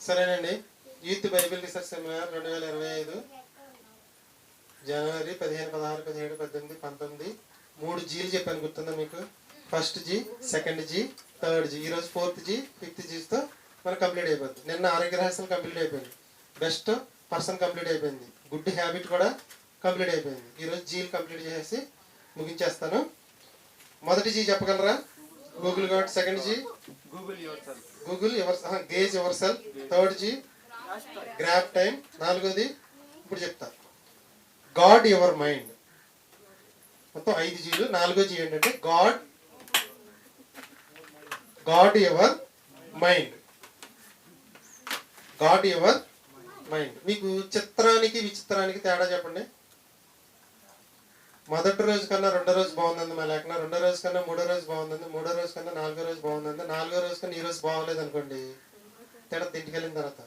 సరేనండి youth Bible research seminar రెండు వేల ఇరవై ఐదు జనవరి పదిహేను పదహారు పదిహేడు పద్దెనిమిది పంతొమ్మిది మూడు జీలు చెప్పాను గుర్తుందా మీకు first G second G third G ఈరోజు ఫోర్త్ జీ ఫిఫ్త్ జీస్తో మనకు కంప్లీట్ అయిపోతుంది నిన్న ఆరోగ్య రహస్యం కంప్లీట్ అయిపోయింది బెస్ట్ పర్సన్ కంప్లీట్ అయిపోయింది గుడ్ హ్యాబిట్ కూడా కంప్లీట్ అయిపోయింది. ఈరోజు జీలు కంప్లీట్ చేసేసి ముగించేస్తాను. మొదటి జీ చెప్పగలరా? Google God second G. Yourself. Google ever gauge ever sell third G. Grab time నాలుగోది ఇప్పుడు చెప్తా. గాడ్ యువర్ మైండ్ మొత్తం ఐదు జీలు. నాలుగో జీ ఏంటంటే God God your mind God your mind మీకు చిత్రానికి విచిత్రానికి తేడా చెప్పండి. మొదటి రోజు కన్నా రెండో రోజు బాగుందండి మా లేకన్నా రెండో రోజు కన్నా మూడో రోజు బాగుందండి మూడో రోజు కన్నా నాలుగో రోజు బాగుందండి నాలుగో రోజు కన్నా ఈ రోజు బాగోలేదు అనుకోండి తేడా ఇంటికి వెళ్ళిన తర్వాత.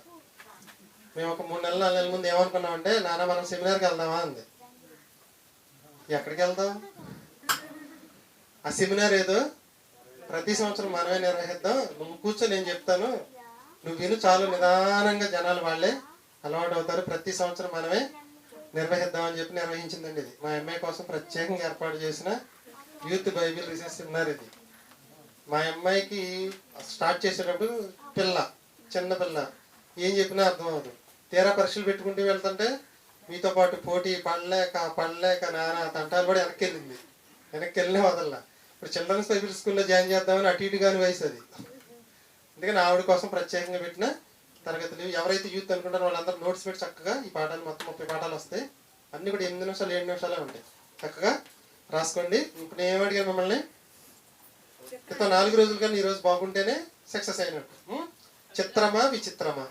మేము ఒక మూడు నెలలు నాలుగు నెలల ముందు ఏమనుకున్నామంటే నాన్న మనం సెమినార్కి వెళ్దామా? అంది. ఎక్కడికి వెళ్దాం ఆ సెమినార్ ఏదో ప్రతి సంవత్సరం మనమే నిర్వహిద్దాం. నువ్వు కూర్చో నేను చెప్తాను. నువ్వు విను చాలు. నిదానంగా జనాలు వాళ్ళే అలవాటు అవుతారు. ప్రతి సంవత్సరం మనమే నిర్వహిద్దామని చెప్పి నిర్వహించిందండి ఇది. మా అమ్మాయి కోసం ప్రత్యేకంగా ఏర్పాటు చేసిన యూత్ బైబిల్ రీసెర్చ్ సెమినార్ ఇది. మా అమ్మాయికి స్టార్ట్ చేసేటప్పుడు పిల్ల చిన్న పిల్ల ఏం చెప్పినా అర్థం అవ్వదు. తీరా పరీక్షలు పెట్టుకుంటూ వెళ్తుంటే మీతో పాటు పోటీ పడలేక పడలేక నానా తంటాలు పడి వెనక్కి వెళ్ళింది. వెనక్కి వెళ్ళిన వదల్లా. ఇప్పుడు చిల్డ్రన్స్ బైబిల్ స్కూల్లో జాయిన్ చేద్దామని అటు ఇటు కాని వయసు అది. అందుకని ఆవిడ కోసం ప్రత్యేకంగా పెట్టిన తరగతులు ఎవరైతే యూత్ అనుకుంటారో వాళ్ళందరూ నోట్స్ పెట్టి చక్కగా ఈ పాఠాలు మొత్తం ముప్పై పాఠాలు వస్తాయి. అన్నీ కూడా ఎనిమిది నిమిషాలు ఏడు నిమిషాలే ఉంటాయి. చక్కగా రాసుకోండి. ఇప్పుడు నేను ఏమడిగాను మిమ్మల్ని? క్రితం నాలుగు రోజులు కానీ ఈరోజు బాగుంటేనే సక్సెస్ అయినట్టు. చిత్రమా విచిత్రమా?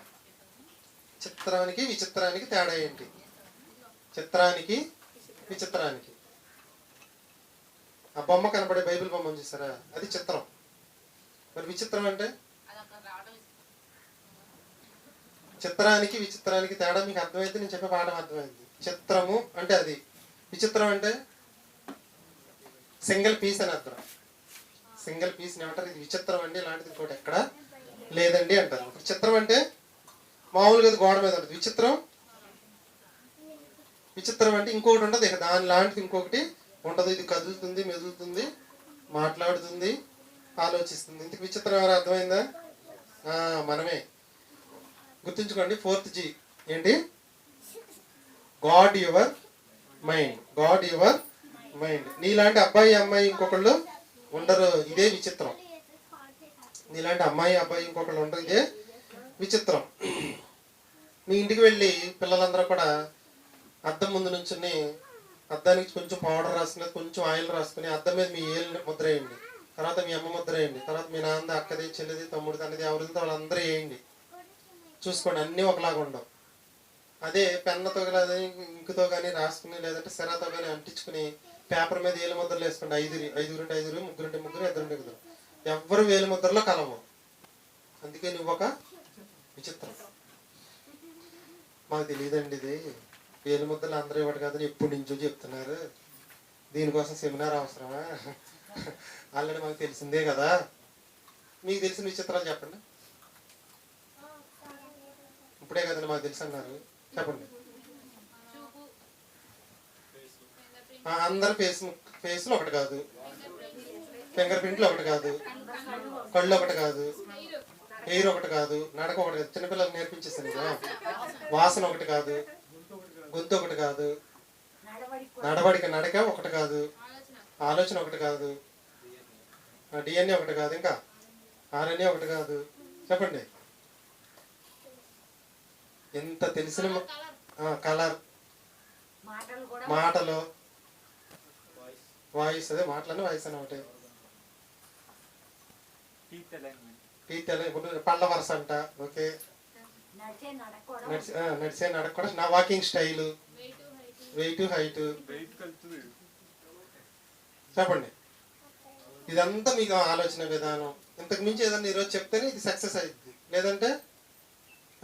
చిత్రానికి విచిత్రానికి తేడా ఏంటి? చిత్రానికి విచిత్రానికి. ఆ బొమ్మ కనబడే బైబిల్ బొమ్మ చూసారా? అది చిత్రం. మరి విచిత్రం అంటే? చిత్రానికి విచిత్రానికి తేడా మీకు అర్థమైతే నేను చెప్పే పాఠం అర్థమైంది. చిత్రము అంటే అది. విచిత్రం అంటే సింగిల్ పీస్ అని అర్థం. సింగిల్ పీస్ ఏమంటారు ఇది విచిత్రం అండి ఇలాంటిది ఇంకోటి ఎక్కడ లేదండి అంటారు. ఇప్పుడు చిత్రం అంటే మామూలుగా అది గోడ మీద ఉంటుంది. విచిత్రం విచిత్రం అంటే ఇంకొకటి ఉంటుంది ఇక దాని లాంటిది ఇంకొకటి ఉంటుంది ఇది కదులుతుంది మెదులుతుంది మాట్లాడుతుంది ఆలోచిస్తుంది. ఇంతకు విచిత్రం ఎవరు అర్థమైందా? మనమే. గుర్తుంచుకోండి ఫోర్త్ జీ. ఏంటి? God your mind. God your mind. నీలాంటి అబ్బాయి అమ్మాయి ఇంకొకళ్ళు ఉండరు. ఇదే విచిత్రం. నీలాంటి అమ్మాయి అబ్బాయి ఇంకొకళ్ళు ఉండరు. ఇదే విచిత్రం. మీ ఇంటికి వెళ్ళి పిల్లలందరూ కూడా అద్దం ముందు నుంచుని అద్దానికి కొంచెం పౌడర్ రాసుకుని కొంచెం ఆయిల్ రాసుకుని అద్దం మీద మీ ఏళ్ళు ముద్ర వేయండి. తర్వాత మీ అమ్మ ముద్ర వేయండి. తర్వాత మీ నాన్న అక్కది చెల్లిది తమ్ముడిది అనేది ఎవరితో వాళ్ళందరూ వేయండి. చూసుకోండి అన్నీ ఒకలాగా ఉండవు. అదే పెన్నుతో కానీ ఇంకుతో కానీ రాసుకుని లేదంటే సెరాతో కానీ అంటించుకుని పేపర్ మీద ఏలు ముద్రలు వేసుకోండి. ఐదుగురి ఐదుగురుంటే ఐదుగురు ముగ్గురుంటే ముగ్గురు ఇద్దరుంటే ఇద్దరు ఎవ్వరు వేలు ముద్రలో కలవు అందుకే నువ్వు ఒక విచిత్రం. మాకు తెలియదండి ఇది. వేలు ముద్దలు అందరూ ఇవ్వడు కాదని ఎప్పుడు నుంచో చెప్తున్నారు. దీనికోసం సెమినార్ అవసరమా? ఆల్రెడీ మాకు తెలిసిందే కదా. మీకు తెలిసిన విచిత్రాలు చెప్పండి. ఇప్పుడే కదండి మాకు తెలుసు అన్నారు చెప్పండి అందరు ఫేస్ ఫేస్లు ఒకటి కాదు ఫింగర్ ప్రింట్లు ఒకటి కాదు కళ్ళు ఒకటి కాదు హెయిర్ ఒకటి కాదు నడక ఒకటి కాదు చిన్నపిల్లలకు నేర్పించేస్తాను కదా వాసన ఒకటి కాదు గొంతు ఒకటి కాదు నడవడిక నడక ఒకటి కాదు ఆలోచన ఒకటి కాదు డిఎన్ఏ ఒకటి కాదు ఇంకా ఆర్ఎన్ఏ ఒకటి కాదు చెప్పండి ఎంత తెలిసిన కలర్ మాటలు కూడా మాటలు. వాయిస్ అదే మాటలని వాయిస్ అని ఒకటి. ఇప్పుడు పళ్ళ వరుస అంట ఓకే. నడిచే నడక కూడా నా వాకింగ్ స్టైల్ వెయిట్ హైట్. చెప్పండి. ఇదంతా మీకు ఆలోచన విధానం. ఇంతకు మించి ఏదన్నా ఈరోజు చెప్తేనే ఇది సక్సెస్ అయింది లేదంటే "ఆ,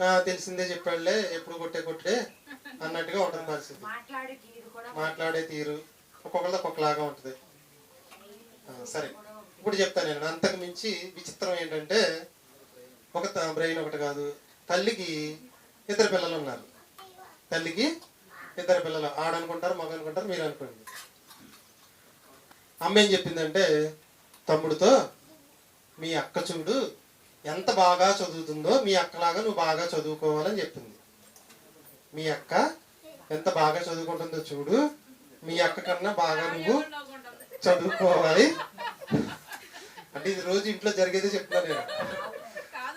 తెలిసిందే చెప్పాడులే ఎప్పుడు కొట్టే కొట్టే అన్నట్టుగా ఉంటుంది పరిస్థితి. మాట్లాడే తీరు ఒక్కొక్కరిది ఒక్కొక్కలాగా ఉంటుంది. సరే. ఇప్పుడు చెప్తాను నేను. అంతకు మించి విచిత్రం ఏంటంటే ఒక బ్రెయిన్ ఒకటి కాదు. తల్లికి ఇద్దరు పిల్లలు ఉన్నారు. తల్లికి ఇద్దరు పిల్లలు. ఆడనుకుంటారు మగ అనుకుంటారు మీరు అనుకోండి అమ్మ ఏం చెప్పిందంటే తమ్ముడితో మీ అక్క చూడు ఎంత బాగా చదువుతుందో మీ అక్కలాగా నువ్వు బాగా చదువుకోవాలని చెప్పింది. మీ అక్క ఎంత బాగా చదువుకుంటుందో చూడు. మీ అక్క కన్నా బాగా నువ్వు చదువుకోవాలి. అంటే ఇది రోజు ఇంట్లో జరిగేదే చెప్తున్నా నేను.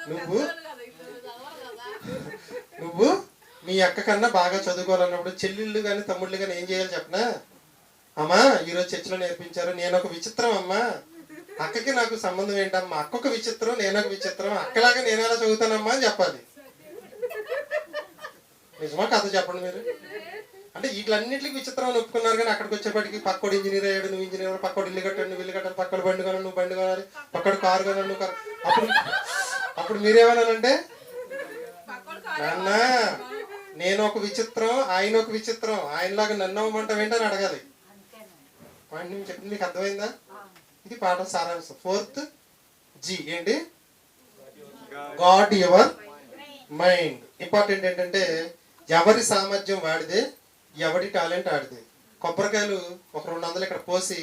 నువ్వు నువ్వు మీ అక్క కన్నా బాగా చదువుకోవాలన్నప్పుడు చెల్లెళ్ళు కానీ తమ్ముళ్ళు కానీ ఏం చేయాలి చెప్పనా? అమ్మా ఈరోజు చర్చిలో నేర్పించారు. నేను ఒక విచిత్రం అమ్మా. అక్కకి నాకు సంబంధం ఏంటమ్మా? అక్కొక విచిత్రం నేను ఒక విచిత్రం. అక్కలాగా నేను ఎలా చదువుతానమ్మా అని చెప్పాలి. నిజమా కథ చెప్పండి మీరు? అంటే వీటిలన్నింటికి విచిత్రం అని ఒప్పుకున్నారు కానీ అక్కడికి వచ్చేప్పటికి పక్కోడు ఇంజనీర్ అయ్యాడు నువ్వు ఇంజనీర్ పక్కోడు ఇల్లు కట్టాడు నువ్వు ఇల్లు కట్టాలి పక్కడు బండి కొనాలి నువ్వు బండి కొనాలి పక్కడు కారు కొనాలి నువ్వు కారు అప్పుడు అప్పుడు మీరేమన్నానంటే నాన్న నేను ఒక విచిత్రం ఆయన ఒక విచిత్రం ఆయనలాగా నన్ను అవ్వమంటావు ఏంటని అడగాలి. వాడిని చెప్పింది మీకు అర్థమైందా? ఇది పాఠం సారాంశం ఫోర్త్ జి ఏంటి? God your mind. ఇంపార్టెంట్ ఏంటంటే ఎవరి సామర్థ్యం వాడిదే ఎవరి టాలెంట్ ఆడిదే. కొబ్బరికాయలు ఒక రెండు వందలు ఇక్కడ పోసి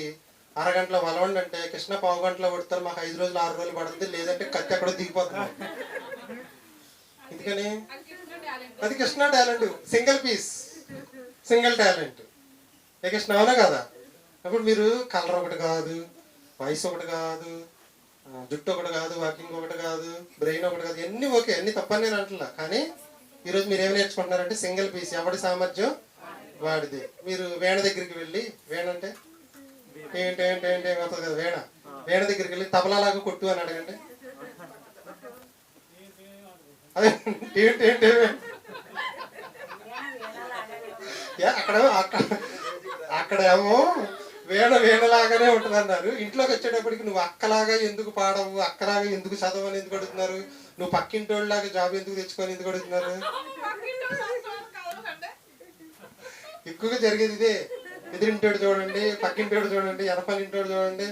అరగంటలో వలవండి అంటే కృష్ణ పావు గంటలో పడతారు మాకు ఐదు రోజులు ఆరు రోజులు పడుతుంది లేదంటే కత్తి ఎక్కడో దిగిపోతుంది. ఎందుకని? అది Krishna talent single piece single talent. ఏ కృష్ణ అవునా కదా? అప్పుడు మీరు కలర్ ఒకటి కాదు వయసు ఒకటి కాదు జుట్టు ఒకటి కాదు వాకింగ్ ఒకటి కాదు బ్రెయిన్ ఒకటి కాదు అన్ని ఓకే అన్ని తప్పని నేను అంటున్నా కానీ ఈరోజు మీరు ఏమి నేర్చుకుంటున్నారంటే సింగిల్ పీస్. ఎవడి సామర్థ్యం? వాడిది. మీరు వేణ దగ్గరికి వెళ్ళి వేణ అంటే? ఏంటి ఏంటి ఏంటి అవుతుంది కదా వేణ? వేణ దగ్గరికి వెళ్ళి తబలాలాగా కొట్టు అని అడగండి. అదే ఏంటి ఏంటి ఏ, అక్కడ అక్కడ అక్కడేమో వీణ వీణలాగానే ఉంటుంది అన్నారు ఇంట్లోకి వచ్చేటప్పటికి నువ్వు అక్కలాగా ఎందుకు పాడవు? అక్కలాగా ఎందుకు చదవని ఎందుకు అడుగుతున్నారు? నువ్వు పక్కింటోళ్ళలాగా జాబ్ ఎందుకు తెచ్చుకొని ఎందుకు అడుగుతున్నారు? ఎక్కువగా జరిగేది ఇదే. ఎదురింటోడు చూడండి పక్కింటోడు చూడండి ఎనపల్లింటోడు చూడండి.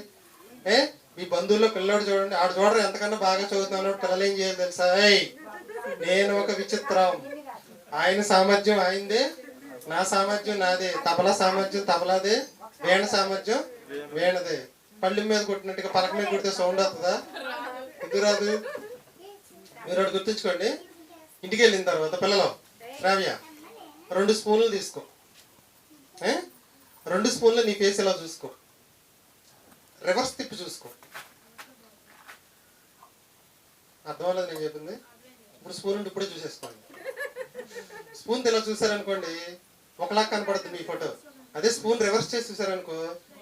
ఏ? మీ బంధువుల్లో పిల్లోడు చూడండి. ఆడు చూడరు ఎంతకన్నా బాగా చదువుతున్నాడు. పిల్లలు ఏం చేయాలి తెలుసా? నేను ఒక విచిత్రం. ఆయన సామర్థ్యం ఆయనదే. నా సామర్థ్యం నాదే. తబలా సామర్థ్యం తబలాదే. వేణ సామర్థ్యం వేణదే. పళ్ళెం మీద కొట్టినట్టుగా పలక మీద కొడితే సౌండ్ వస్తుందా? ఎందుకు మీరు ఒకటి గుర్తుంచుకోండి. ఇంటికి వెళ్ళిన తర్వాత పిల్లలు శ్రావ్య రెండు స్పూన్లు తీసుకో. రెండు స్పూన్లు నీ ఫేస్ ఇలా చూసుకో. రివర్స్ తిప్పి చూసుకో. అర్థం నేను చెప్పింది? ఇప్పుడు స్పూన్ ఉంటే ఇప్పుడే చూసేసుకోండి. స్పూన్ ఇలా చూసారనుకోండి ఒకలాగా కనపడుతుంది మీ ఫోటో అదే స్పూన్ రివర్స్ చేసి చూసారనుకో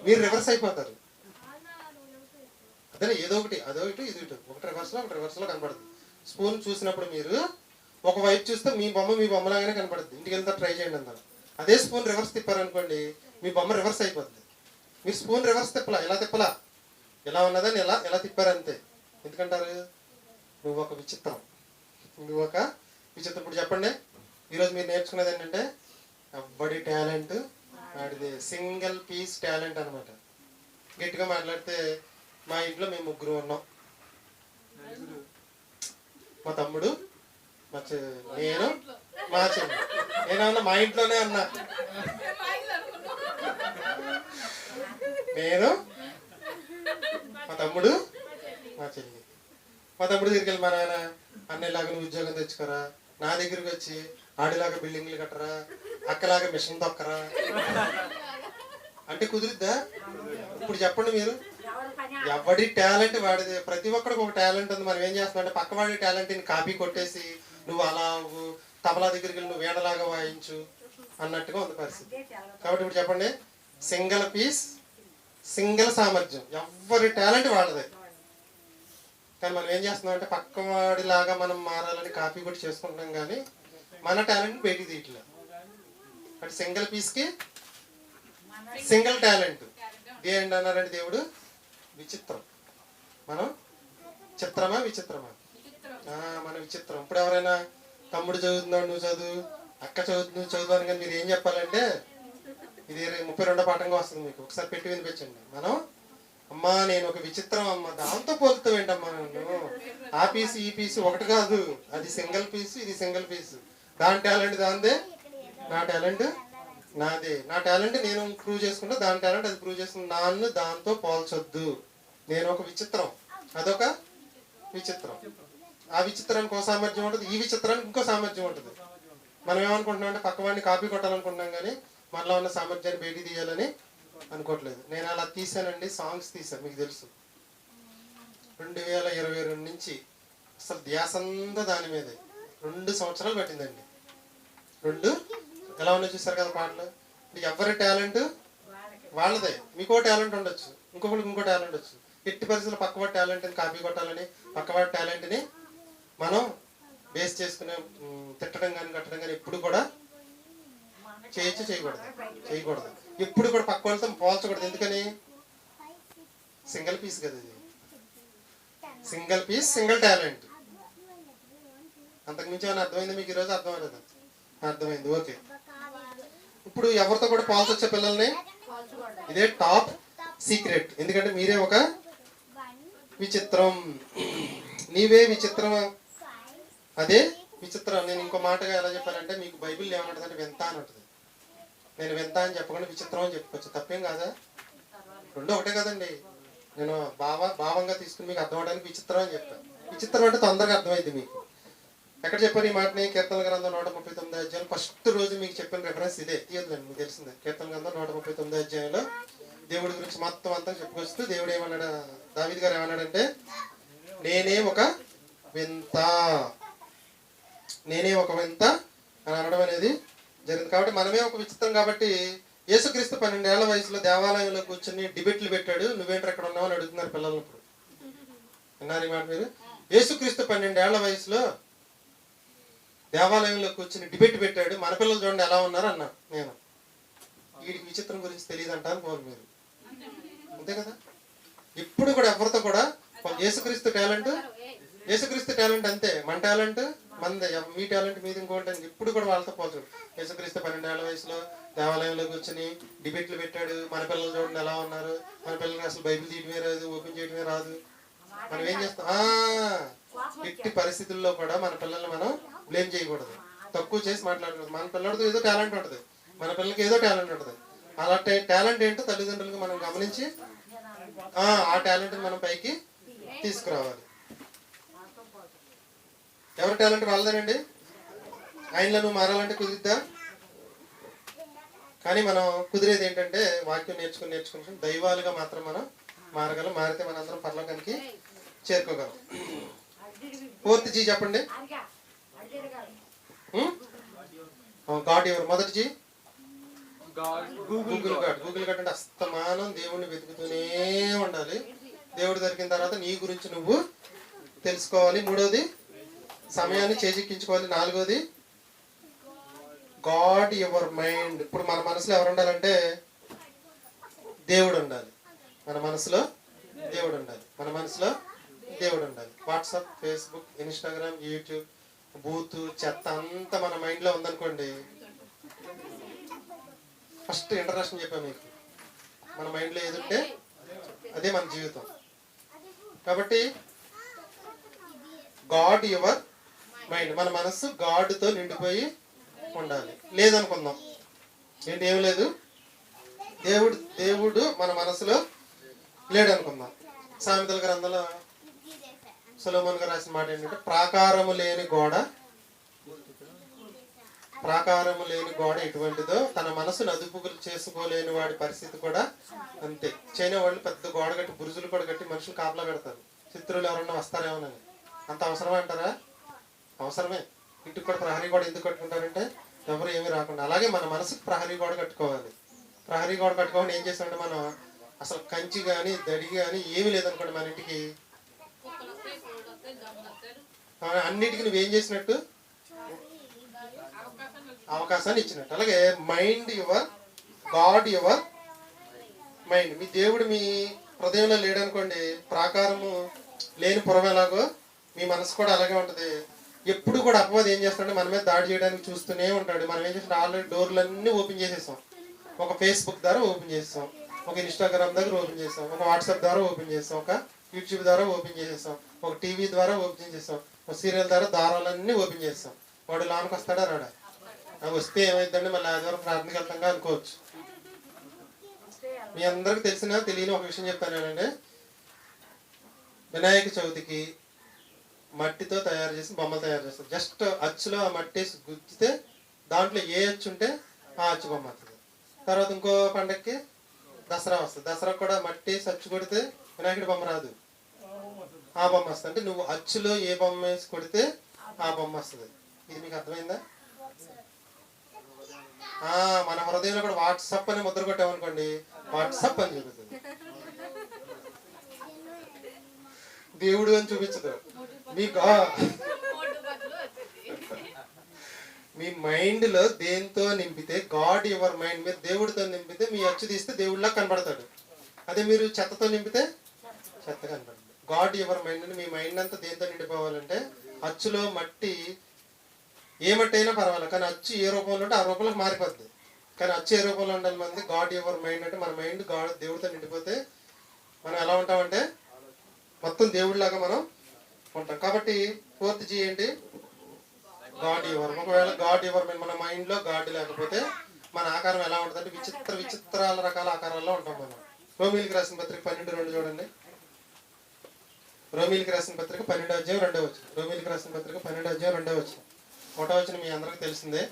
మీరు రివర్స్ అయిపోతారు. అదే ఏదో ఒకటి అదో ఇటు ఇది ఇటు. ఒకటి రివర్స్లో ఒకటి రివర్స్లో కనపడుతుంది స్పూన్ చూసినప్పుడు మీరు ఒక వైపు చూస్తే మీ బొమ్మ మీ బొమ్మలాగానే కనపడుతుంది ఇంటికి వెళ్తా ట్రై చేయండి అందరూ అదే స్పూన్ రివర్స్ తిప్పారనుకోండి మీ బొమ్మ రివర్స్ అయిపోతుంది మీరు స్పూన్ రివర్స్ తిప్పలా? ఇలా తిప్పలా? ఎలా ఉన్నదని ఎలా ఎలా తిప్పారంతే ఎందుకంటారు? నువ్వు ఒక విచిత్రం. నువ్వు ఒక విచిత్రం. ఇప్పుడు చెప్పండి. ఈరోజు మీరు నేర్చుకున్నది ఏంటంటే ఎవ్వడి టాలెంట్ వాడిది సింగిల్ పీస్ టాలెంట్ అన్నమాట. గట్టిగా మాట్లాడితే మా ఇంట్లో మేము ముగ్గురు ఉన్నాం. మా తమ్ముడు మా నేను మా చెల్లి. నేనన్నా మా ఇంట్లోనే అన్నా. నేను మా తమ్ముడు మా చెల్లి. మా తమ్ముడు దగ్గరికి వెళ్ళి మా నాన్న అన్నయ్యలాగా ఉద్యోగం తెచ్చుకోరా? నా దగ్గరికి వచ్చి ఆడిలాగా బిల్డింగ్లు కట్టరా? అక్కలాగా మిషన్ తొక్కరా? అంటే కుదిరిద్దా? ఇప్పుడు చెప్పండి మీరు. ఎవరి ఎవడి టాలెంట్ వాడిది? ప్రతి ఒక్కడికి ఒక టాలెంట్ ఉంది. మనం ఏం చేస్తున్నాం అంటే పక్కవాడి టాలెంట్ని కాపీ కొట్టేసి నువ్వు అలా తబలా దగ్గరికి వెళ్ళి నువ్వు వేణలాగా వాయించు అన్నట్టుగా ఉంది పరిస్థితి. కాబట్టి ఇప్పుడు చెప్పండి. సింగిల్ పీస్ సింగిల్ సామర్థ్యం. ఎవరి టాలెంట్ వాళ్ళదే కానీ మనం ఏం చేస్తున్నాం అంటే పక్కవాడిలాగా మనం మారాలని కాపీ కొట్టి చేసుకుంటున్నాం కానీ మన టాలెంట్ బయటికి తీయట్లేదు. అంటే సింగిల్ పీస్కి సింగిల్ టాలెంట్. ఏంటి అన్నారంటే దేవుడు విచిత్రం. మనం చిత్రమా విచిత్రమా? మన విచిత్రం. ఇప్పుడు ఎవరైనా తమ్ముడు చదువుతున్నాడు నువ్వు చదువు అక్క చదువుతుంది నువ్వు చదువు అని కానీ మీరు ఏం చెప్పాలంటే ఇది ముప్పై రెండో పాఠంగా వస్తుంది మీకు. ఒకసారి పెట్టి వినిపించండి. మనం అమ్మా నేను ఒక విచిత్రం అమ్మ. దాంతో పోలుతావు ఏంటమ్మా నన్ను? ఆ పీస్ ఈ పీస్ ఒకటి కాదు. అది సింగిల్ పీస్ ఇది సింగిల్ పీస్. దాని టాలెంట్ దాందే. నా టాలెంట్ నాదే నా టాలెంట్ నేను ప్రూవ్ చేసుకుంటా దాని టాలెంట్ అది ప్రూవ్ చేసుకుంటా. నాన్ను దాంతో పోల్చొద్దు. నేను ఒక విచిత్రం. అదొక విచిత్రం. ఆ విచిత్రానికి ఒక సామర్థ్యం ఉంటుంది ఈ విచిత్రానికి ఇంకో సామర్థ్యం ఉంటుంది. మనం ఏమనుకుంటున్నాం అంటే పక్కవాడిని కాపీ కొట్టాలనుకుంటున్నాం కానీ మనలో ఉన్న సామర్థ్యాన్ని బయటికి తీయాలని అనుకోవట్లేదు. నేను అలా తీసానండి సాంగ్స్ తీసాను మీకు తెలుసు. రెండు వేల ఇరవై రెండు నుంచి అసలు ధ్యాసంతా దాని మీదే. రెండు సంవత్సరాలు పట్టిందండి. రెండు ఎలా ఉన్నాయో చూసారు కదా పాటలు? ఇది ఎవరి టాలెంట్? వాళ్ళదే. మీకో టాలెంట్ ఉండొచ్చు. ఇంకొకరికి ఇంకో టాలెంట్ వచ్చు ఎట్టి పరిస్థితులు పక్కవాడి టాలెంట్ని కాపీ కొట్టాలని పక్కవాడి టాలెంట్ని మనం బేస్ చేసుకునే తిట్టడం కానీ కట్టడం కానీ ఎప్పుడు కూడా చేయొచ్చు చేయకూడదు. చేయకూడదు. ఎప్పుడు కూడా పక్క వాళ్ళతో పోల్చకూడదు. ఎందుకని? సింగిల్ పీస్ కదా ఇది. Single piece single talent. అంతకుమించి ఏమైనా అర్థమైంది మీకు ఈరోజు? అర్థమైనది అర్థమైంది. ఓకే. ఇప్పుడు ఎవరితో కూడా పోల్చొచ్చే పిల్లల్ని? ఇదే టాప్ సీక్రెట్. ఎందుకంటే మీరే ఒక విచిత్రం. నీవే విచిత్రం. అదే విచిత్రం. నేను ఇంకో మాటగా ఎలా చెప్పానంటే మీకు బైబిల్ ఏమంటుందంటే వింత అని ఉంటుంది. నేను వింత అని చెప్పకుండా విచిత్రం అని చెప్పుకోవచ్చు. తప్పేం కాదా? రెండు ఒకటే కదండి. నేను భావ భావంగా తీసుకుని మీకు అర్థం అవడానికి విచిత్రం అని చెప్పాను విచిత్రం అంటే తొందరగా అర్థమైంది మీకు. ఎక్కడ చెప్పాను ఈ మాటని కీర్తన గ్రంథం నూట ముప్పై తొమ్మిది అధ్యాయం ఫస్ట్ రోజు మీకు చెప్పిన రెఫరెన్స్ ఇదే. తీయదులేండి మీకు తెలిసిందే. కీర్తన గ్రంథం నూట ముప్పై తొమ్మిది అధ్యాయంలో దేవుడి గురించి మొత్తం అంతా చెప్పుకొస్తూ దేవుడు ఏమన్నాడు? దావిద్ గారు ఏమన్నాడంటే నేనే ఒక వింత. నేనే ఒక వింత అని అనడం అనేది జరిగింది. కాబట్టి మనమే ఒక విచిత్రం కాబట్టి యేసుక్రీస్తు పన్నెండేళ్ళ వయసులో దేవాలయంలో కూర్చొని డిబేట్లు పెట్టాడు. నువ్వేంటి ఎక్కడ ఉన్నావు అని అడుగుతున్నారు పిల్లలు ఇప్పుడు. విన్నారు ఈ మాట మీరు? యేసుక్రీస్తు పన్నెండేళ్ళ వయసులో దేవాలయంలో కూర్చుని డిబేట్ పెట్టాడు మన పిల్లలు చూడండి ఎలా ఉన్నారు అన్నా నేను. వీడికి విచిత్రం గురించి తెలియదు అంటారు పోరు మీరు అంతే కదా? ఇప్పుడు కూడా ఎవరితో కూడా యేసుక్రీస్తు టాలెంట్ యేసుక్రీస్తు టాలెంట్ అంతే. మన టాలెంట్ మనదే. మీ టాలెంట్ మీది ఇంకోటి అని ఇప్పుడు కూడా వాళ్ళతో పోల్చడు యేసుక్రీస్తు పన్నెండేళ్ళ వయసులో దేవాలయంలో కూర్చొని డిబేట్లు పెట్టాడు మన పిల్లలు చూడండి ఎలా ఉన్నారు? మన పిల్లలకి అసలు బైబిల్ తీయడమే రాదు ఓపెన్ చేయడమే రాదు. మనం ఏం చేస్తాం? ఆ, ఎట్టి పరిస్థితుల్లో కూడా మన పిల్లల్ని మనం బ్లేమ్ చేయకూడదు. తక్కువ చేసి మాట్లాడకూడదు. మన పిల్లడితో ఏదో టాలెంట్ ఉంటుంది. మన పిల్లలకి ఏదో టాలెంట్ ఉంటుంది. అలా టాలెంట్ ఏంటో తల్లిదండ్రులకు మనం గమనించి ఆ, ఆ టాలెంట్ మనం పైకి తీసుకురావాలి. ఎవరి టాలెంట్ వాళ్ళదేనండి? ఆయనలో నువ్వు మారాలంటే కుదిరిద్దా? కానీ మనం కుదిరేది ఏంటంటే వాక్యం నేర్చుకుని నేర్చుకుని దైవాలుగా మాత్రం మనం మారగలం మారితే మనందరం పర్లోకానికి చేరుకోగలం. పూర్తి జీ చెప్పండి. గాడ్ ఎవరు? మొదటి G? Google Google God. Google God అంటే అస్తమానం దేవుణ్ణి వెతుకుతూనే ఉండాలి. దేవుడు దొరికిన తర్వాత నీ గురించి నువ్వు తెలుసుకోవాలి. మూడోది సమయాన్ని చేజిక్కించుకోవాలి. నాలుగోది గాడ్ యువర్ మైండ్. ఇప్పుడు మన మనసులో ఎవరు ఉండాలంటే దేవుడు ఉండాలి. మన మనసులో దేవుడు ఉండాలి మన మనసులో దేవుడు ఉండాలి వాట్సాప్ ఫేస్బుక్ ఇన్స్టాగ్రామ్ యూట్యూబ్ బూత్ చెత్త అంతా మన మైండ్లో ఉందనుకోండి. ఫస్ట్ ఇంట్రడక్షన్ చెప్పాను మీకు. మన మైండ్లో ఏదుంటే అదే మన జీవితం. కాబట్టి గాడ్ యువర్ మైండ్. మన మనస్సు గాడ్తో నిండిపోయి ఉండాలి. లేదనుకుందాం. ఏంటి? ఏం లేదు. దేవుడు దేవుడు మన మనసులో లేడు అనుకుందాం సామెతల గ్రంథంలో సులోమన్ గారు రాసిన మాట ఏంటంటే ప్రాకారము లేని గోడ ప్రాకారము లేని గోడ ఎటువంటిదో తన మనసును అదుపు చేసుకోలేని వాడి పరిస్థితి కూడా అంతే. చైనా వాళ్ళు పెద్ద గోడ కట్టి బురుజులు కూడా కట్టి మనుషులు కాపలా పెడతారు. శత్రువులు ఎవరన్నా వస్తారేమోనని అంత అవసరమే అంటారా? అవసరమే. ఇంటికి కూడా ప్రహరీ గోడ ఎందుకు కట్టుకుంటారంటే ఎవరు ఏమీ రాకుండా. అలాగే మన మనసుకు ప్రహరీ గోడ కట్టుకోవాలి. ప్రహరీ గోడ కట్టుకోవాలి ఏం చేస్తామంటే మనం అసలు కంచి కానీ దడి కానీ ఏమీ లేదనుకోండి మన ఇంటికి. అన్నిటికీ నువ్వేం చేసినట్టు? అవకాశాన్ని ఇచ్చినట్టు. అలాగే mind your God your mind మీ దేవుడు మీ హృదయంలో లేడనుకోండి ప్రాకారము లేని పురం ఎలాగో మీ మనసు కూడా అలాగే ఉంటుంది. ఎప్పుడు కూడా అపవాది ఏం చేస్తాడంటే మన మీద దాడి చేయడానికి చూస్తూనే ఉంటాడు. మనం ఏం చేస్తాం? ఆల్రెడీ డోర్లు అన్నీ ఓపెన్ చేసేసాం ఒక ఫేస్బుక్ ద్వారా ఓపెన్ చేస్తాం ఒక ఇన్స్టాగ్రామ్ దగ్గర ఓపెన్ చేస్తాం ఒక వాట్సాప్ ద్వారా ఓపెన్ చేస్తాం ఒక యూట్యూబ్ ద్వారా ఓపెన్ చేసేస్తాం ఒక టీవీ ద్వారా ఓపెన్ చేస్తాం ఒక సీరియల్ ద్వారా దారాలన్నీ ఓపెన్ చేస్తాం. వాడు లోనికి వస్తాడా రాడా? వస్తే ఏమైందండి? మళ్ళీ ఆదివారం ప్రార్థనకి వెళ్తాంగా అనుకోవచ్చు. మీ అందరికి తెలిసిన తెలియని ఒక విషయం చెప్తానండి వినాయక చవితికి మట్టితో తయారు చేసి బొమ్మలు తయారు చేస్తారు. జస్ట్ అచ్చులో ఆ మట్టి గుచ్చితే దాంట్లో ఏ అచ్చు ఉంటే ఆ అచ్చు బొమ్మ తర్వాత ఇంకో పండక్కి దసరా వస్తుంది. దసరా కూడా మట్టి సచ్చు కొడితే వినాయకుడి బొమ్మ రాదు. ఆ బొమ్మ వస్తుంది. అంటే నువ్వు అచ్చులో ఏ బొమ్మ వేసి కొడితే ఆ బొమ్మ వస్తుంది. ఇది మీకు అర్థమైందా? ఆ, మన హృదయంలో కూడా వాట్సాప్ అని ముద్ర కొట్టామనుకోండి వాట్సప్ అని చూపిస్తుంది దేవుడు అని చూపించదు. మీకు మీ మైండ్లో దేంతో నింపితే గాడ్ యువర్ మైండ్ మీరు దేవుడితో నింపితే మీ అచ్చు తీస్తే దేవుడిలా కనబడతాడు. అదే మీరు చెత్తతో నింపితే చెత్త కనబడుతుంది గాడ్ యువర్ మైండ్ మీ మైండ్ అంతా దేంతో నిండిపోవాలంటే అచ్చులో మట్టి ఏ మట్టి అయినా పర్వాలేదు కానీ అచ్చు ఏ రూపంలో ఉంటే ఆ రూపంలోకి మారిపోద్ది. కానీ అచ్చు ఏ రూపంలో ఉండాలి మంది గాడ్ యువర్ మైండ్ అంటే మన మైండ్ గాడ్ దేవుడితో నిండిపోతే మనం ఎలా ఉంటామంటే మొత్తం దేవుడిలాగా మనం ఉంటాం. కాబట్టి ఫోర్త్ జీ ఏంటి? గాడ్ యువర్ ఒకవేళ గాడ్ యువర్ మన మైండ్లో గాడ్ లేకపోతే మన ఆకారం ఎలా ఉంటుందంటే విచిత్ర విచిత్రాల రకాల ఆకారాల్లో ఉంటాం మనం. రోమిలికి రాసిన పత్రిక పన్నెండు రెండు చూడండి. రోమిలికి రాసిన పత్రిక పన్నెండు అధ్యాయం రెండో వచ్చిన రోమిలికి రాసిన పత్రిక పన్నెండు అధ్యాయం రెండో వచ్చిన ఒకటో వచ్చిన మీ అందరికీ తెలిసిందే.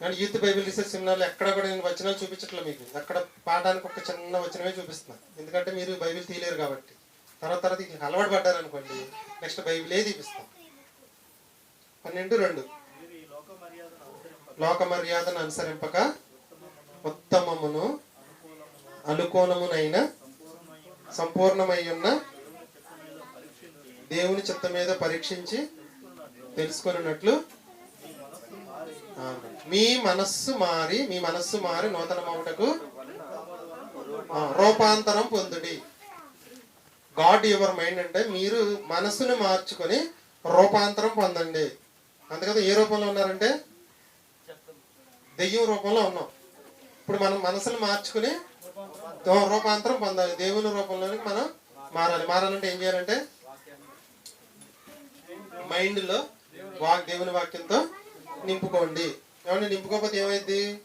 నేను యూత్ బైబిల్ రీసెర్చ్ సెమినార్లో ఎక్కడ కూడా నేను వచ్చినా చూపించట్లేదు మీకు. అక్కడ పాఠానికి ఒక చిన్న వచనమే చూపిస్తున్నాను ఎందుకంటే మీరు బైబిల్ తీయలేరు కాబట్టి. తర్వాత తర్వాత అలవాటు పడ్డారనుకోండి నెక్స్ట్ బైబిలే తీపిస్తాం. పన్నెండు రెండు. లోక మర్యాదను అనుసరింపక ఉత్తమమును అనుకూలమునైన సంపూర్ణమై ఉన్న దేవుని చిత్త మీద పరీక్షించి తెలుసుకున్నట్లు మీ మనస్సు మారి మీ మనస్సు మారి నూతన మౌటకు రూపాంతరం పొందుడి. గాడ్ యువర్ మైండ్ అంటే మీరు మనస్సును మార్చుకొని రూపాంతరం పొందండి. అందుకని ఏ రూపంలో ఉన్నారంటే? దెయ్యం రూపంలో ఉన్నాం. ఇప్పుడు మనం మనసును మార్చుకుని రూపాంతరం పొందాలి. దేవుని రూపంలోనికి మనం మారాలి. మారాలంటే ఏం చేయాలంటే? మైండ్లో వాక్ దేవుని వాక్యంతో నింపుకోండి. ఏమంటే నింపుకోకపోతే ఏమైంది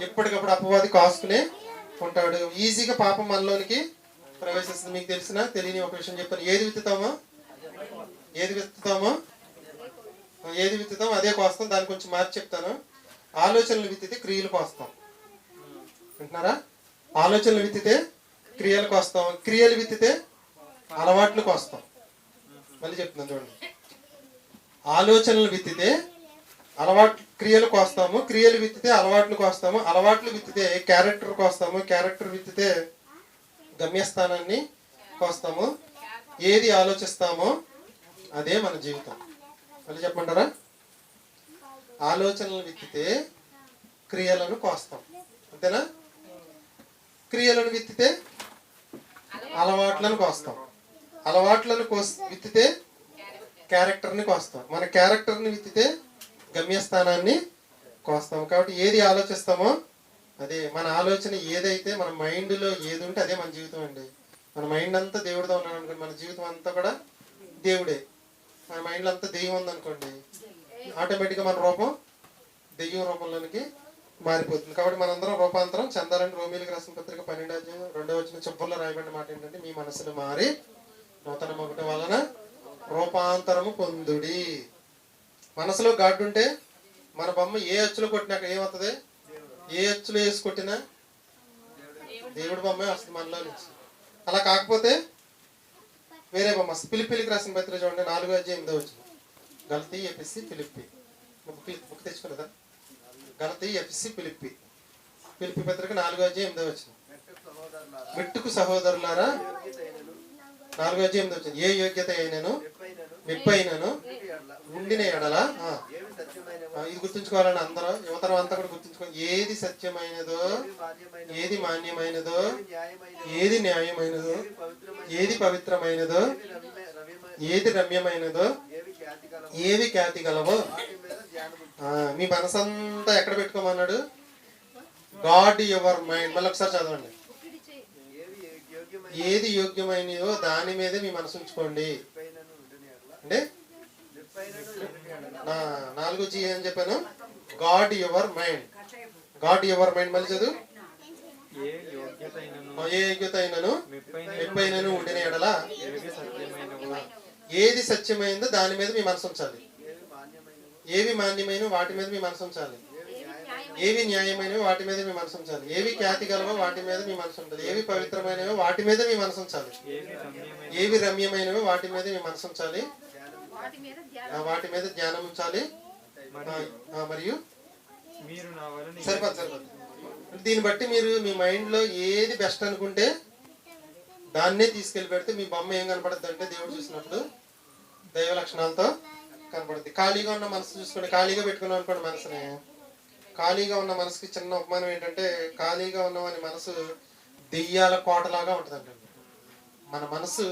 ఎప్పటికప్పుడు అపవాది కాసుకునే ఉంటాడు. ఈజీగా పాపం మనలోనికి ప్రవేశిస్తుంది. మీకు తెలిసిన తెలియని ఒక విషయం చెప్పాను ఏది విత్తుతామో ఏది విత్తుతామో ఏది విత్తుతామో అదే కోస్తాం. దాని కొంచెం మార్చి చెప్తాను. ఆలోచనలు విత్తితే క్రియలు కోస్తాం. వింటున్నారా? ఆలోచనలు విత్తితే క్రియలకు వస్తాం క్రియలు విత్తితే అలవాట్లకు వస్తాం మళ్ళీ చెప్తున్నాను చూడండి. ఆలోచనలు విత్తితే అలవాట్లు క్రియలకు వస్తాము క్రియలు విత్తితే అలవాట్లకు వస్తాము అలవాట్లు విత్తితే క్యారెక్టర్కి వస్తాము క్యారెక్టర్ విత్తితే గమ్యస్థానాన్ని వస్తాము ఏది ఆలోచిస్తామో అదే మన జీవితం. మళ్ళీ చెప్పమంటారా? ఆలోచనలు విత్తితే క్రియలను కోస్తాం. అంతేనా? క్రియలను విత్తితే అలవాట్లను కోస్తాం. అలవాట్లను కోస్ విత్తితే క్యారెక్టర్ని కోస్తాం. మన క్యారెక్టర్ని విత్తితే గమ్యస్థానాన్ని కోస్తాం. కాబట్టి ఏది ఆలోచిస్తామో అదే మన ఆలోచన ఏదైతే మన మైండ్లో ఏది ఉంటే అదే మన జీవితం అండి. మన మైండ్ అంతా దేవుడితో ఉన్నాడు అనుకోండి మన జీవితం అంతా కూడా దేవుడే. మన మైండ్లో అంతా దెయ్యం ఉందనుకోండి ఆటోమేటిక్గా మన రూపం దెయ్యం రూపంలోనికి మారిపోతుంది. కాబట్టి మనందరం రూపాంతరం చెందాలని రోమిలికి రాసిన పత్రిక పన్నెండు అధ్యాయం రెండో వచ్చిన చెప్పుల్లో రాయబడిన మాట ఏంటంటే మీ మనసును మారి నూతన మొగటం వలన రూపాంతరము పొందుడి. మనసులో గాడ్ ఉంటే మన బొమ్మ ఏ అచ్చులో కొట్టినాక ఏమవుతుంది? ఏ అచ్చులో వేసి కొట్టినా దేవుడి బొమ్మే వస్తుంది మనలో నుంచి. అలా కాకపోతే వేరే బొమ్మస్ పిలిపిలికి రాసిన పత్రిక చూడండి. నాలుగో అధ్యాయం ఎనిమిదో వచ్చిన గల్తీ ఎపిసి పిలిపి. బుక్ బుక్ తెచ్చుకున్నదా గలతీ ఎపిసి పిలిపి. పిలిపి పత్రిక నాలుగో అధ్యాయం ఎనిమిదో వచ్చిన మెట్టుకు సహోదరులారా నాలుగో అధ్యాయం ఎనిమిదో వచ్చింది. ఏ యోగ్యత అయినను? మెప్పైనను ఉండిన ఎడల ఇది గుర్తుంచుకోవాలని అందరూ. యువతరం అంతా కూడా గుర్తుంచుకోవాలి ఏది సత్యమైనదో ఏది మాన్యమైనదో ఏది న్యాయమైనదో ఏది పవిత్రమైనదో ఏది రమ్యమైనదో ఏవి ఖ్యాతి గలవో మీ మనసంతా ఎక్కడ పెట్టుకోమన్నాడు? గాడ్ యువర్ మైండ్ మళ్ళీ ఒకసారి చదవండి. ఏది యోగ్యమైనదో దాని మీదే మీ మనసు ఉంచుకోండి. అంటే నాలుగో జీ ఏం చెప్పాను? God your mind God your mind మళ్ళీ చదువు. ఏ యోగ్యత అయినను ఏ యోగ్యత అయినను మెప్పైన ఎప్పుడైనను ఉండిన ఎడల ఏది సత్యమైందో దాని మీద మీ మనసు ఉంచాలి. ఏవి మాన్యమైన వాటి మీద మీ మనసు ఉంచాలి. ఏవి న్యాయమైనవో వాటి మీద మీ మనసు ఉంచాలి. ఏవి ఖ్యాతి గలవో వాటి మీద మీ మనసు ఉంచాలి ఏవి పవిత్రమైనవో వాటి మీద మీ మనసు ఉంచాలి. ఏవి రమ్యమైన ఏవి రమ్యమైనవో వాటి మీద మీ మనసు ఉంచాలి. వాటి మీద ధ్యానం ఉంచాలి. మరియు సరిపోదు సరిపోదు. దీన్ని బట్టి మీరు మీ మైండ్లో ఏది బెస్ట్ అనుకుంటే దాన్నే తీసుకెళ్ళి పెడితే మీ బొమ్మ ఏం కనపడుతుంది అంటే దేవుడు చూసినప్పుడు దైవ లక్షణాలతో కనపడుతుంది ఖాళీగా ఉన్న మనసు చూసుకోండి. ఖాళీగా పెట్టుకున్నాం అనుకోండి మనసుని. ఖాళీగా ఉన్న మనసుకి చిన్న ఉపమానం ఏంటంటే ఖాళీగా ఉన్నవాని మనసు దెయ్యాల కోటలాగా ఉంటుందంట మన మనసు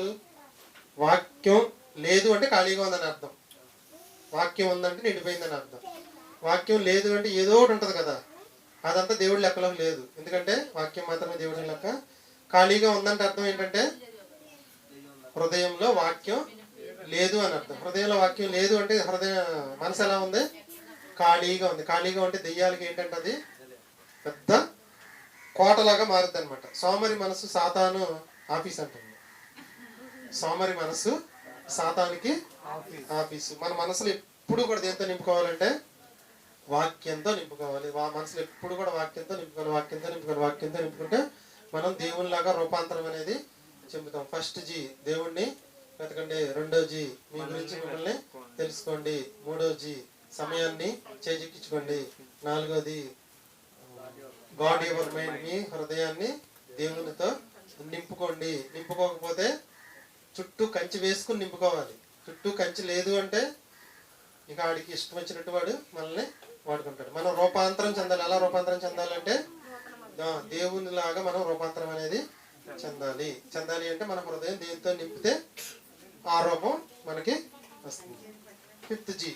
వాక్యం లేదు అంటే ఖాళీగా ఉందని అర్థం. వాక్యం ఉందంటే నిండిపోయిందని అర్థం. వాక్యం లేదు అంటే ఏదో ఒకటి ఉంటుంది కదా. అదంతా దేవుడి లెక్కలో లేదు. ఎందుకంటే వాక్యం మాత్రమే దేవుడి లెక్క. ఖాళీగా ఉందంటే అర్థం ఏంటంటే హృదయంలో వాక్యం లేదు అని అర్థం. హృదయంలో వాక్యం లేదు అంటే హృదయ మనసు ఎలా ఉంది? ఖాళీగా ఉంది. ఖాళీగా ఉంటే దెయ్యాలకి ఏంటంటే అది పెద్ద కోటలాగా మారుద్ది అనమాట సోమరి మనసు సాతాను ఆఫీస్ అంటుంది. సోమరి మనసు సాతానికి ఆఫీసు. మన మనసులో ఎప్పుడు కూడా దేంతో నింపుకోవాలంటే వాక్యంతో నింపుకోవాలి. మనసులో ఎప్పుడు కూడా వాక్యంతో నింపుకోవాలి. వాక్యంతో నింపుకోవాలి. వాక్యంతో నింపుకుంటే మనం దేవునిలాగా రూపాంతరం అనేది చెందుతాం. ఫస్ట్ జీ దేవుణ్ణి వెతకండి. రెండో జీ మీ గురించి మిమ్మల్ని తెలుసుకోండి. మూడో జీ సమయాన్ని చేజిక్కించుకోండి. నాలుగోది గాడ్ యువర్ మైండ్ మీ హృదయాన్ని దేవునితో నింపుకోండి. నింపుకోకపోతే చుట్టూ కంచి వేసుకుని నింపుకోవాలి. చుట్టూ కంచి లేదు అంటే ఇక ఆడికి ఇష్టం వచ్చినట్టు వాడు మనల్ని వాడుకుంటాడు. మనం రూపాంతరం చెందాలి. ఎలా రూపాంతరం చెందాలంటే దేవునిలాగా మనం రూపాంతరం అనేది చెందాలి. చెందాలి అంటే మన హృదయం దేనితో నింపితే ఆ రూపం మనకి వస్తుంది. Fifth G.